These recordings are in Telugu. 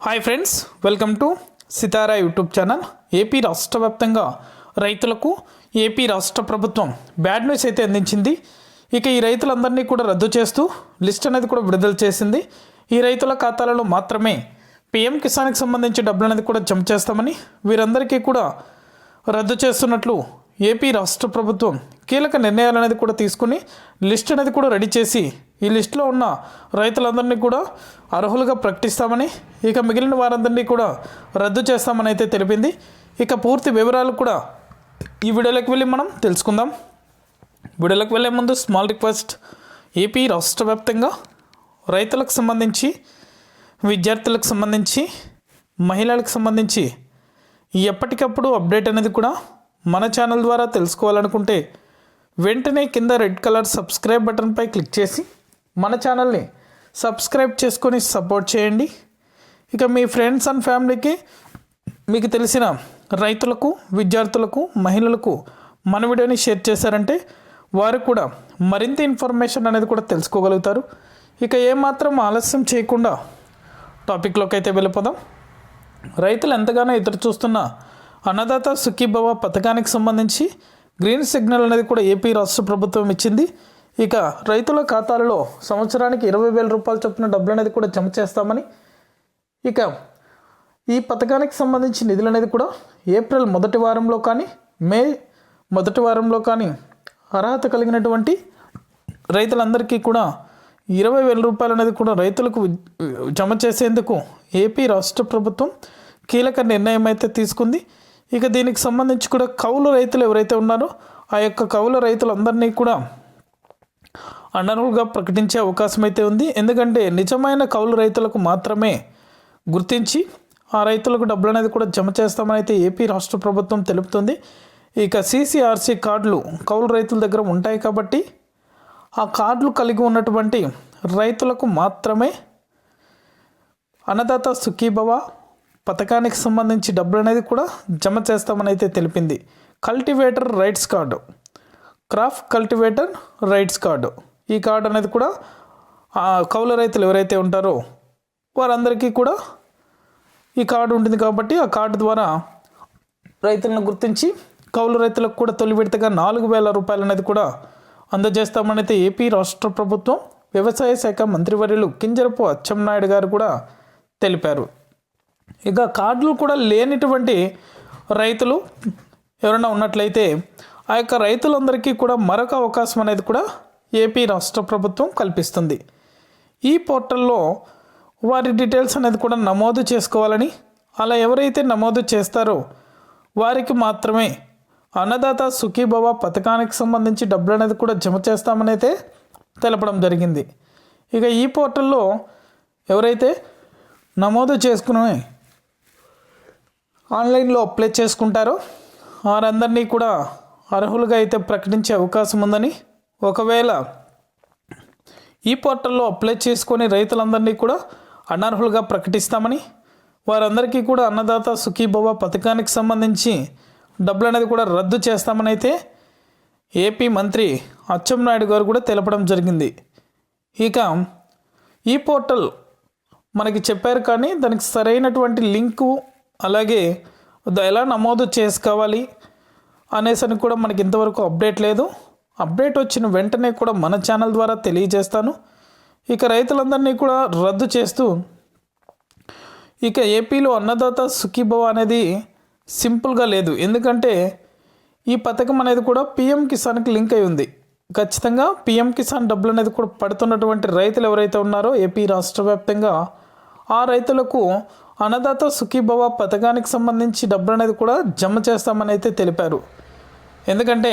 Hi friends welcome to Sitara YouTube channel AP రాష్ట్ర వ్యాప్తంగా రైతులకు ఏపీ రాష్ట్ర ప్రభుత్వం బ్యాడ్ న్యూస్ అయితే అందించింది. ఇక ఈ రైతులందరినీ కూడా రద్దు చేస్తూ లిస్ట్ అనేది కూడా విడుదల చేసింది. ఈ రైతుల ఖాతాలలో మాత్రమే పీఎం కిసాన్కి సంబంధించి డబ్బులు అనేది కూడా జమ చేస్తామని వీరందరికీ కూడా రద్దు చేస్తున్నట్లు ఏపీ రాష్ట్ర ప్రభుత్వం కీలక నిర్ణయాలు అనేది కూడా తీసుకుని లిస్ట్ అనేది కూడా రెడీ చేసి ఈ లిస్టులో ఉన్న రైతులందరినీ కూడా అర్హులుగా ప్రకటిస్తామని ఇక మిగిలిన వారందరినీ కూడా రద్దు చేస్తామని అయితే తెలిపింది. ఇక పూర్తి వివరాలు కూడా ఈ వీడియోలోకి వెళ్ళి మనం తెలుసుకుందాం. వీడియోలోకి వెళ్ళే ముందు స్మాల్ రిక్వెస్ట్ ఏపీ రాష్ట్ర వ్యాప్తంగా రైతులకు సంబంధించి విద్యార్థులకు సంబంధించి మహిళలకు సంబంధించి ఎప్పటికప్పుడు అప్డేట్ అనేది కూడా మన ఛానల్ ద్వారా తెలుసుకోవాలనుకుంటే వెంటనే కింద రెడ్ కలర్ సబ్స్క్రైబ్ బటన్పై క్లిక్ చేసి మన ఛానల్ని సబ్స్క్రైబ్ చేసుకొని సపోర్ట్ చేయండి. ఇక మీ ఫ్రెండ్స్ అండ్ ఫ్యామిలీకి మీకు తెలిసిన రైతులకు విద్యార్థులకు మహిళలకు మన వీడియోని షేర్ చేశారంటే వారు కూడా మరింత ఇన్ఫర్మేషన్ అనేది కూడా తెలుసుకోగలుగుతారు. ఇక ఏమాత్రం ఆలస్యం చేయకుండా టాపిక్లోకి అయితే వెళ్ళిపోదాం. రైతులు ఎంతగానో ఎదురు చూస్తున్న అన్నదాత సుఖీభవ పథకానికి సంబంధించి గ్రీన్ సిగ్నల్ అనేది కూడా ఏపీ రాష్ట్ర ప్రభుత్వం ఇచ్చింది. ఇక రైతుల ఖాతాలలో సంవత్సరానికి ఇరవై వేల రూపాయల చొప్పున డబ్బులు అనేది కూడా జమ చేస్తామని ఇక ఈ పథకానికి సంబంధించి నిధులు అనేది కూడా ఏప్రిల్ మొదటి వారంలో కానీ మే మొదటి వారంలో కానీ అర్హత కలిగినటువంటి రైతులందరికీ కూడా ఇరవై వేల రూపాయలు అనేది కూడా రైతులకు జమ చేసేందుకు ఏపీ రాష్ట్ర ప్రభుత్వం కీలక నిర్ణయం అయితే తీసుకుంది. ఇక దీనికి సంబంధించి కూడా కౌలు రైతులు ఎవరైతే ఉన్నారో ఆ యొక్క కౌలు రైతులందరినీ కూడా అనర్హులుగా ప్రకటించే అవకాశం అయితే ఉంది. ఎందుకంటే నిజమైన కౌలు రైతులకు మాత్రమే గుర్తించి ఆ రైతులకు డబ్బులు అనేది కూడా జమ చేస్తామని అయితే ఏపీ రాష్ట్ర ప్రభుత్వం తెలుపుతుంది. ఇక సీసీఆర్సీ కార్డులు కౌలు రైతుల దగ్గర ఉంటాయి కాబట్టి ఆ కార్డులు కలిగి ఉన్నటువంటి రైతులకు మాత్రమే అన్నదాత సుఖీభవ పథకానికి సంబంధించి డబ్బులు అనేది కూడా జమ చేస్తామని అయితే తెలిపింది. Cultivator rights card. Crop cultivator rights card. ఈ కార్డు అనేది కూడా కౌల కౌలు రైతులు ఎవరైతే ఉంటారో వారందరికీ కూడా ఈ కార్డు ఉంటుంది కాబట్టి ఆ కార్డు ద్వారా రైతులను గుర్తించి కౌలు రైతులకు కూడా తొలి విడతగా నాలుగు వేల రూపాయలు అనేది కూడా అందజేస్తామనైతే ఏపీ రాష్ట్ర ప్రభుత్వం వ్యవసాయ శాఖ మంత్రివర్యులు కింజరపు అచ్చెన్నాయుడు గారు కూడా తెలిపారు. ఇక కార్డులు కూడా లేనిటువంటి రైతులు ఎవరైనా ఉన్నట్లయితే ఆ యొక్క రైతులందరికీ కూడా మరొక అవకాశం అనేది కూడా ఏపీ రాష్ట్ర ప్రభుత్వం కల్పిస్తుంది. ఈ పోర్టల్లో వారి డీటెయిల్స్ అనేది కూడా నమోదు చేసుకోవాలని అలా ఎవరైతే నమోదు చేస్తారో వారికి మాత్రమే అన్నదాత సుఖీభవ పథకానికి సంబంధించి డబ్బులు అనేది కూడా జమ చేస్తామని అయితే తెలపడం జరిగింది. ఇక ఈ పోర్టల్లో ఎవరైతే నమోదు చేసుకుని ఆన్లైన్లో అప్లై చేసుకుంటారో వారందరినీ కూడా అర్హులుగా అయితే ప్రకటించే అవకాశం ఉందని ఒకవేళ ఈ పోర్టల్లో అప్లై చేసుకొని రైతులందరినీ కూడా అనర్హులుగా ప్రకటిస్తామని వారందరికీ కూడా అన్నదాత సుఖీభవ పథకానికి సంబంధించి డబ్బులు అనేది కూడా రద్దు చేస్తామని అయితే ఏపీ మంత్రి అచ్చెన్నాయుడు గారు కూడా తెలపడం జరిగింది. ఇక ఈ పోర్టల్ మనకి చెప్పారు కానీ దానికి సరైనటువంటి లింకు అలాగే ఎలా నమోదు చేసుకోవాలి అనేసని కూడా మనకి ఇంతవరకు అప్డేట్ లేదు. అప్డేట్ వచ్చిన వెంటనే కూడా మన ఛానల్ ద్వారా తెలియజేస్తాను. ఇక రైతులందరినీ కూడా రద్దు చేస్తూ ఇక ఏపీలో అన్నదాత సుఖీభవ అనేది సింపుల్గా లేదు. ఎందుకంటే ఈ పథకం అనేది కూడా పిఎం కిసాన్కి లింక్ అయి ఉంది. ఖచ్చితంగా పిఎం కిసాన్ డబ్బులు అనేది కూడా పడుతున్నటువంటి రైతులు ఎవరైతే ఉన్నారో ఏపీ రాష్ట్ర వ్యాప్తంగా ఆ రైతులకు అన్నదాత సుఖీభవ పథకానికి సంబంధించి డబ్బులు అనేది కూడా జమ చేస్తామని అయితే తెలిపారు. ఎందుకంటే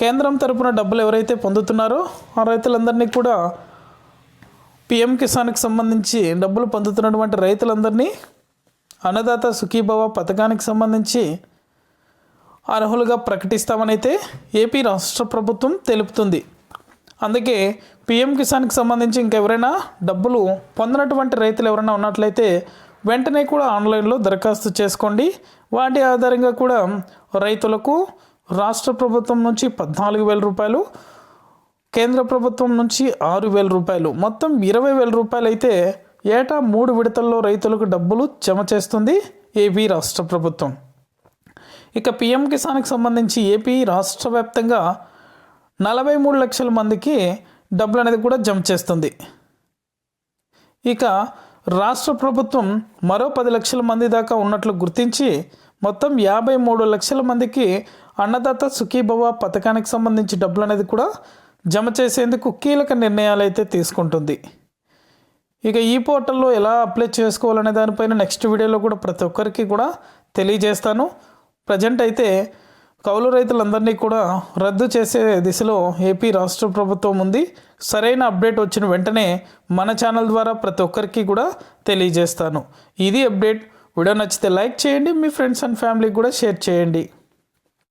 కేంద్రం తరపున డబ్బులు ఎవరైతే పొందుతున్నారో ఆ రైతులందరినీ కూడా పిఎం కిసాన్కి సంబంధించి డబ్బులు పొందుతున్నటువంటి రైతులందరినీ అన్నదాత సుఖీభవ పథకానికి సంబంధించి అర్హులుగా ప్రకటిస్తామని అయితే ఏపీ రాష్ట్ర ప్రభుత్వం తెలుపుతుంది. అందుకే పిఎం కిసాన్కి సంబంధించి ఇంకెవరైనా డబ్బులు పొందినటువంటి రైతులు ఎవరైనా ఉన్నట్లయితే వెంటనే కూడా ఆన్లైన్లో దరఖాస్తు చేసుకోండి. వాటి ఆధారంగా కూడా రైతులకు రాష్ట్ర ప్రభుత్వం నుంచి పద్నాలుగు వేల రూపాయలు కేంద్ర ప్రభుత్వం నుంచి ఆరు వేల రూపాయలు. మొత్తం ఇరవై వేల రూపాయలు అయితే ఏటా మూడు విడతల్లో రైతులకు డబ్బులు జమ చేస్తుంది ఏపీ రాష్ట్ర ప్రభుత్వం. ఇక పిఎం కిసాన్కి సంబంధించి ఏపీ రాష్ట్ర వ్యాప్తంగా నలభై మూడు లక్షల మందికి డబ్బులు అనేది కూడా జమ చేస్తుంది. ఇక రాష్ట్ర ప్రభుత్వం మరో పది లక్షల మంది దాకా ఉన్నట్లు గుర్తించి మొత్తం యాభై మూడు లక్షల మందికి అన్నదాత సుఖీభవ పథకానికి సంబంధించి డబ్బులు అనేది కూడా జమ చేసేందుకు కీలక నిర్ణయాలు అయితే తీసుకుంటుంది. ఇక ఈ పోర్టల్లో ఎలా అప్లై చేసుకోవాలనే దానిపైన నెక్స్ట్ వీడియోలో కూడా ప్రతి ఒక్కరికి కూడా తెలియజేస్తాను. ప్రజెంట్ అయితే కౌలు రైతులందరినీ కూడా రద్దు చేసే దిశలో ఏపీ రాష్ట్ర ప్రభుత్వం ఉంది. సరైన అప్డేట్ వచ్చిన వెంటనే మన ఛానల్ ద్వారా ప్రతి ఒక్కరికి కూడా తెలియజేస్తాను. ఇది అప్డేట్. వీడియో నచ్చితే లైక్ చేయండి మీ ఫ్రెండ్స్ అండ్ ఫ్యామిలీకి కూడా షేర్ చేయండి.